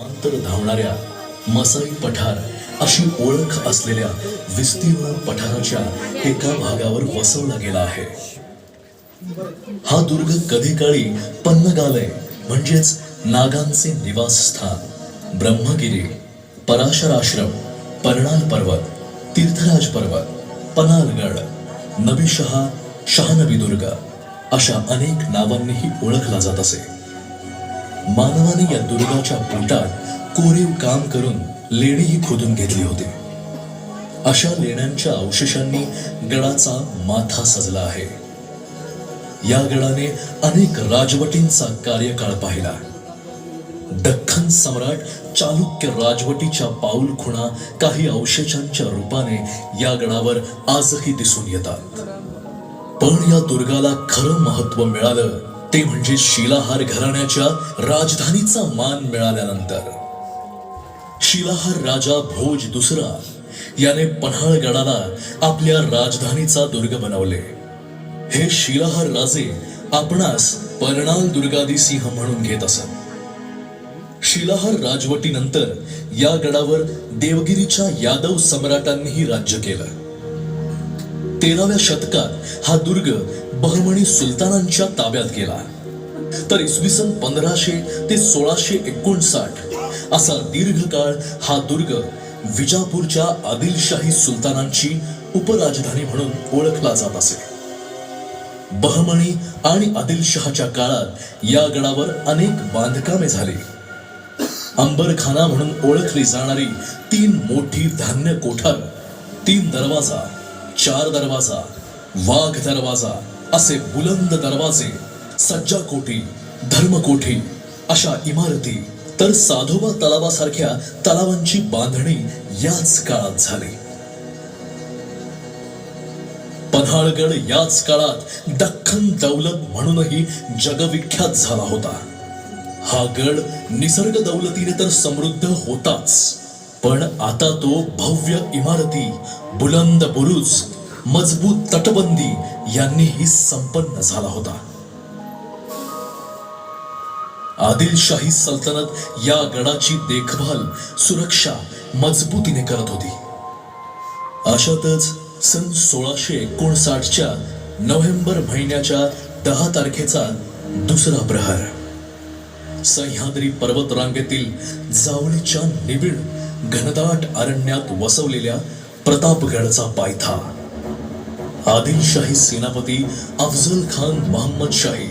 अंतर धावणाऱ्या मसाई पठार अशी ओळख असलेल्या विस्तीर्ण पठाराच्या एका भागावर वसवला गेला आहे. हा दुर्ग कधी काळी पन्नगालय म्हणजेच नागांचे निवासस्थान ब्रह्मगिरी पराशर आश्रम परणाल पर्वत तीर्थराज पर्वत पनालगड नबीशहा शहानबी दुर्ग अशा अनेक नावांनीही ओळखला जात असे. मानवाने या दुर्गाच्या पोटात कोरीव काम करून लेणीही खोदून घेतली होती. अशा लेण्यांच्या अवशेषांनी गडाचा माथा सजला आहे. या गडाने अनेक राजवटींचा कार्यकाळ पाहिला. दख्खन सम्राट चालुक्य राजवटीच्या पाऊल खुणा काही अवशेषांच्या रूपाने या गडावर आजही दिसून येतात. पण या दुर्गाला खरं महत्त्व मिळालं ते म्हणजे शिलाहार घराण्याच्या राजधानीचा मान मिळाल्यानंतर. शिलाहार राजा भोज दुसरा याने पन्हाळगडाला आपल्या राजधानीचा दुर्ग बनवले. हे शिलाहार राजे आपणास पर्णाल दुर्गादी सिंह म्हणून घेत असत. शिलाहार राजवटीनंतर या गडावर देवगिरीच्या यादव सम्राटांनीही राज्य केलं. तेराव्या शतकात हा दुर्ग बहमणी सुलतानांच्या ताब्यात गेला. तर इसवी सन पंधराशे ते सोळाशे एकोणसाठ असा दीर्घकाळ हा दुर्ग विजापूरच्या आदिलशाही सुलतानांची उपराजधानी म्हणून ओळखला जात असे. बहमणी आणि आदिलशहाच्या काळात या गडावर अनेक बांधकामे झाली. अंबरखाना म्हणून ओळखली जाणारी तीन मोठी धान्य कोठार तीन दरवाजा चार दरवाजा वाघ दरवाजा असे बुलंद दरवाजे सज्जा कोठी धर्मकोठी अशा इमारती तर साधोबा तलावासारख्या तलावांची बांधणी याच काळात झाली. पन्हाळगड याच काळात दख्खन दौलत म्हणूनही जगविख्यात झाला होता. हा गड निसर्ग दौलतीने तर समृद्ध होताच पण आता तो भव्य इमारती बुलंद बुरुज मजबूत तटबंदी यांनीही संपन्न झाला होता. आदिलशाही सल्तनत या गडाची देखभाल सुरक्षा मजबूतीने करत होती. अशातच सन सोळाशे एकोणसाठच्या नोव्हेंबर महिन्याच्या दहा तारखेचा दुसरा प्रहार. सह्याद्री पर्वतरांगेतील जावळीच्या निबिड घनदाट अरण्यात वसवलेल्या प्रतापगडचा पायथा. आदिलशाही सेनापती अफजल खान मोहम्मद शाही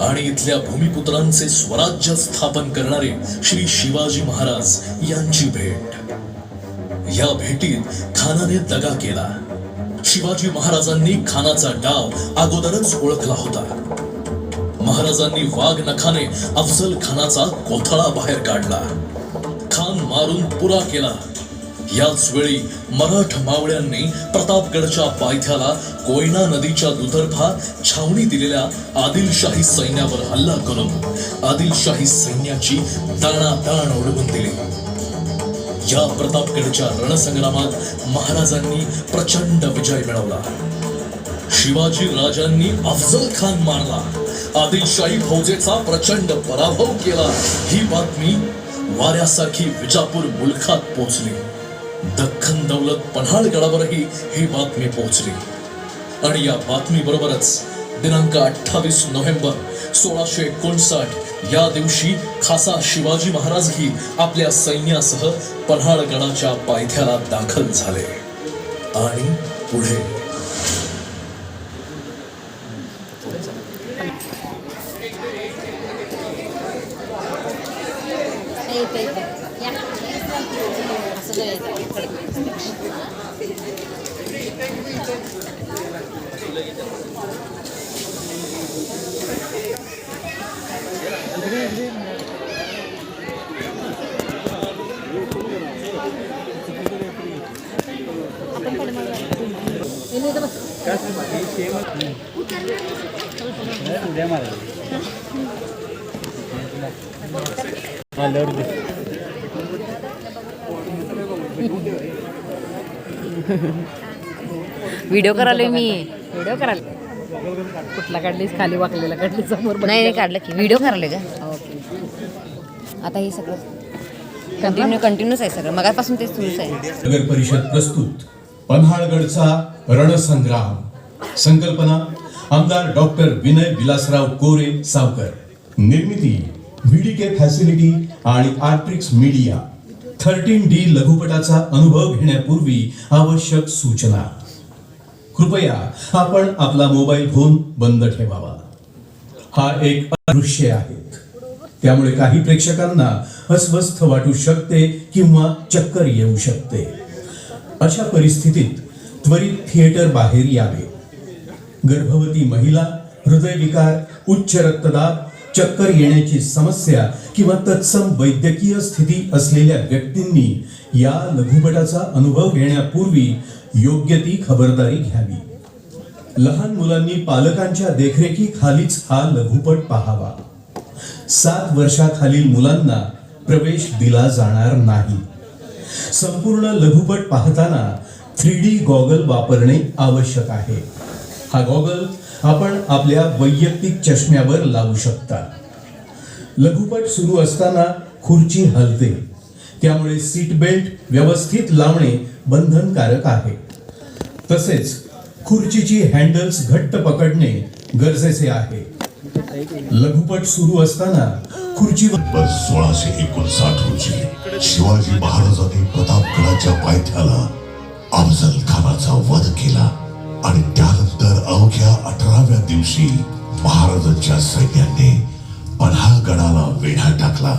आणि इथल्या भूमिपुत्रांचे स्वराज्य स्थापन करणारे श्री शिवाजी महाराज यांची भेट. या भेटीत खानाने दगा केला. शिवाजी महाराजांनी खानाचा डाव अगोदरच ओळखला होता. महाराजांनी वाघ नखाने अफजल खानाचा कोथळा बाहेर काढला. खान मारून पुरा केला. याच वेळी मराठ मावळ्यांनी प्रतापगडच्या पायथ्याला कोयना नदीच्या दुतर्फा छावणी दिलेल्या आदिलशाही सैन्यावर हल्ला करून आदिलशाही सैन्याची दाणादाण उडवून दिली. या प्रतापगडच्या रणसंग्रामात महाराजांनी प्रचंड विजय मिळवला. शिवाजी राजांनी अफजल खान मारला. आदिलशाही फौजेचा प्रचंड पराभव केला. ही बातमी वाऱ्यासारखी विजापूर मुलखात पोचली दख्खन दौलत पन्हाळगडावरही ही बातमी पोहोचली. आणि या बातमी बरोबरच दिनांक अठ्ठावीस नोव्हेंबर सोळाशे एकोणसाठ या दिवशी खासा शिवाजी महाराजही आपल्या सैन्यासह पन्हाळगडाच्या पायथ्याला दाखल झाले. आणि पुढे असं व्हिडिओ करायला मी. व्हिडिओ करायला कुठला काढलीस? खाली वाकलेला काढली समोर नाही नाही काढलं की. व्हिडिओ करायला का ओके आता हे सगळं कंटिन्यू कंटिन्यूच आहे सगळं. मगापासून तेच सुरूच आहे. नगर परिषद प्रस्तुत. पन्हाळगडचा रणसंग्राम. संकल्पना आमदार डॉक्टर विनय विलासराव कोरे सावकर. निर्मिती व्हीडीके फॅसिलिटी आणि आर्ट्रिक्स मीडिया थर्टीन डी लघुपटाचा अनुभव घेण्यापूर्वी आवश्यक सूचना. कृपया आपण आपला मोबाईल फोन बंद ठेवावा. हा एक दृश्य आहे. त्यामुळे काही प्रेक्षकांना अस्वस्थ वाटू शकते किंवा चक्कर येऊ शकते. अशा परिस्थितीत त्वरित थिएटर बाहेर यावे. गर्भवती महिला हृदयविकार उच्च रक्तदाब चक्कर येण्याची समस्या किंवा तत्सम वैद्यकीय स्थिती असलेल्या व्यक्तींनी या लघुपटाचा अनुभव घेण्यापूर्वी योग्य ती खबरदारी घ्यावी. लहान मुलांनी पालकांच्या देखरेखीखालीच हा लघुपट पाहावा. सात वर्षाखालील मुलांना प्रवेश दिला जाणार नाही. संपूर्ण लघुपट पाहताना थ्री डी गॉगल वापरणे आवश्यक आहे. हा गॉगल आपण आपल्या वैयक्तिक चष्म्यावर लावू शकता. लघुपट सुरू असताना खुर्ची हलते. त्यामुळे सीट बेल्ट व्यवस्थित लावणे बंधनकारक आहे. तसेच खुर्चीची हँडल्स घट्ट पकडणे गरजेचे आहे. लघुपट सुरू असताना खुर्चीवर सोळाशे एकोणसाठ रोजी शिवाजी महाराजांनी प्रतापगडाच्या पायथ्याला अफजल खानाचा वध केला. आणि त्यानंतर अवघ्या अठराव्या दिवशी महाराजांच्या सैन्याने पन्हाळगडाला वेढा टाकला.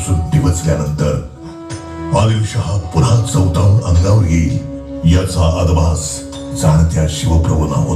पलिते खुपसून डिवचल्यानंतर आदिलशहा पुन्हा चौतावून अंगावर येईल याचा अदभास जाणत्या शिवप्रभूंना होता.